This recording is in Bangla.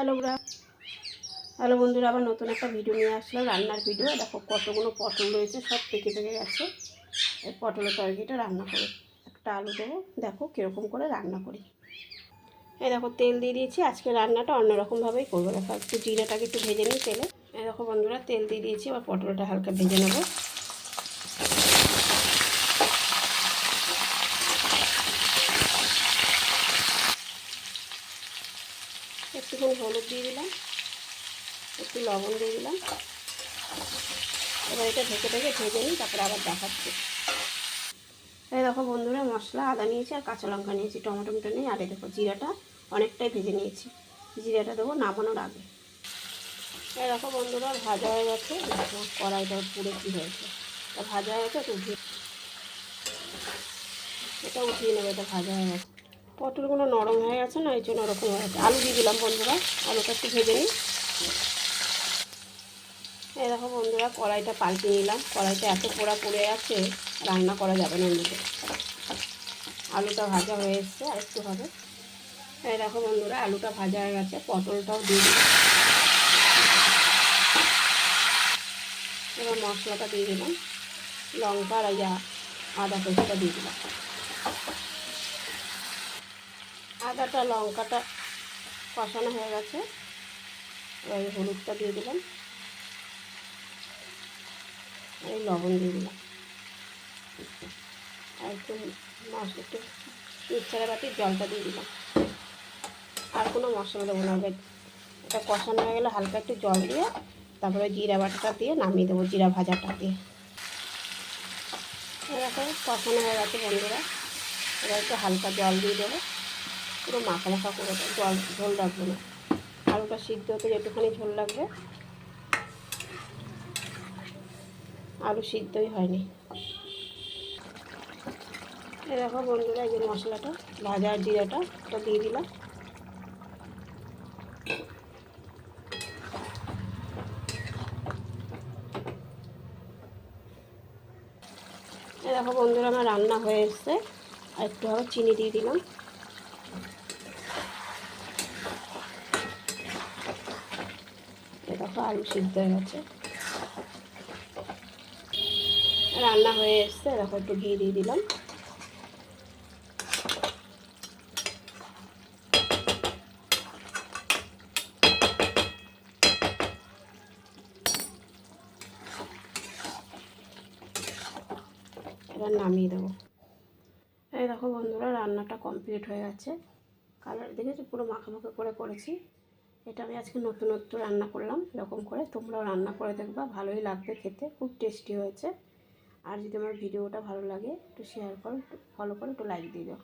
হ্যালো বন্ধুরা। হ্যালো বন্ধুরা, আবার নতুন একটা ভিডিও নিয়ে আসলাম, রান্নার ভিডিও দেখো কতগুলো পটল রয়েছে, সব পেকে পেকে গেছে। এই পটলের তরকারিটা রান্না করে, একটা আলু দেবো। দেখো কীরকম করে রান্না করি। এই দেখো, তেল দিয়ে দিয়েছি। আজকে রান্নাটা অন্যরকমভাবেই করব। দেখো, একটু জিরাটাকে একটু ভেজে নিই তেলে। এই দেখো বন্ধুরা, তেল দিয়ে দিয়েছি, এবার পটলটা হালকা ভেজে নেব। একটুখানি হলুদ দিয়ে দিলাম, একটু লবণ দিয়ে দিলাম। এবার এটা ঢেকে ঢেকে ভেজে নিই, তারপরে আবার দেখাচ্ছি। এই দেখো বন্ধুরা, মশলা আদা নিয়েছি আর কাঁচা লঙ্কা নিয়েছি টমেটো মিটো নিয়ে। আর এই দেখো জিরাটা অনেকটাই ভেজে নিয়েছি। জিরাটা দেবো নামানোর আগে। এই দেখো বন্ধুরা, ভাজা হয়ে গেছে। দেখো কড়াইটা পুরো কী হয়েছে। তা ভাজা হয়ে গেছে এটা উঠিয়ে নেবে, এটা ভাজা হয়ে গেছে। পটলগুলো নরম হয়ে গেছে না, এই জন্য ওরকম হয়ে গেছে। আলু দিয়ে দিলাম বন্ধুরা, আলুটা একটু ভেজে নিই। এই দেখো বন্ধুরা, কড়াইটা পাল্টে নিলাম। কড়াইটা এত পোড়া পড়ে আছে রান্না করা যাবে না এমনিতে। আলুটা ভাজা হয়ে এসছে, আর একটু হবে। এই দেখো বন্ধুরা, আলুটা ভাজা হয়ে গেছে, পটলটাও দিয়ে দিলাম। এবার মশলাটা দিয়ে দিলাম। লঙ্কা আর আদা পেস্টটা দিয়ে দিলাম। আদাটা, লঙ্কাটা কষানো হয়ে গেছে। এবার হলুদটা দিয়ে দিলাম। এই লবণ দিয়ে দিলাম। আর একটু মাছ একটু মিক্সারে বাটির জলটা দিয়ে দিলাম। আর কোনো মশলা দেবো না। এটা কষানো হয়ে গেলে হালকা একটু জল দিয়ে তারপরে জিরা বাটাটা দিয়ে নামিয়ে দেবো, জিরা ভাজাটা দিয়ে। এরকম কষানো হয়ে গেছে বন্ধুরা। এবার একটু হালকা জল দিয়ে দেবো। পুরো মাখা মাখা করে জল, ঝোল রাখব না। আলুটা সিদ্ধ হতে যেটুখানি ঝোল লাগবে, আলু সিদ্ধই হয়নি। এরকম বন্ধুরা, এই যে মশলাটা, ভাজা আর জিরাটা, ওটা দিয়ে দিলাম। দেখো বন্ধুরা, আমার রান্না হয়ে এসছে। আর একটু আবার চিনি দিয়ে দিলাম দেখো আলু সিদ্ধ হয়ে গেছে। রান্না হয়ে এসছে, দেখো একটু ঘি দিয়ে দিলাম। এবার নামিয়ে দেবো। এই দেখো বন্ধুরা, রান্নাটা কমপ্লিট হয়ে গেছে। কালার দেখেছি? পুরো মাখা করে করেছি। এটা আমি আজকে নতুন নতুন রান্না করলাম, এরকম করে। তোমরাও রান্না করে দেখবা, ভালোই লাগবে খেতে, খুব টেস্টি হয়েছে। আর যদি আমার ভিডিওটা ভালো লাগে, একটু শেয়ার করো ফলো করো, একটু লাইক দিয়ে দাও।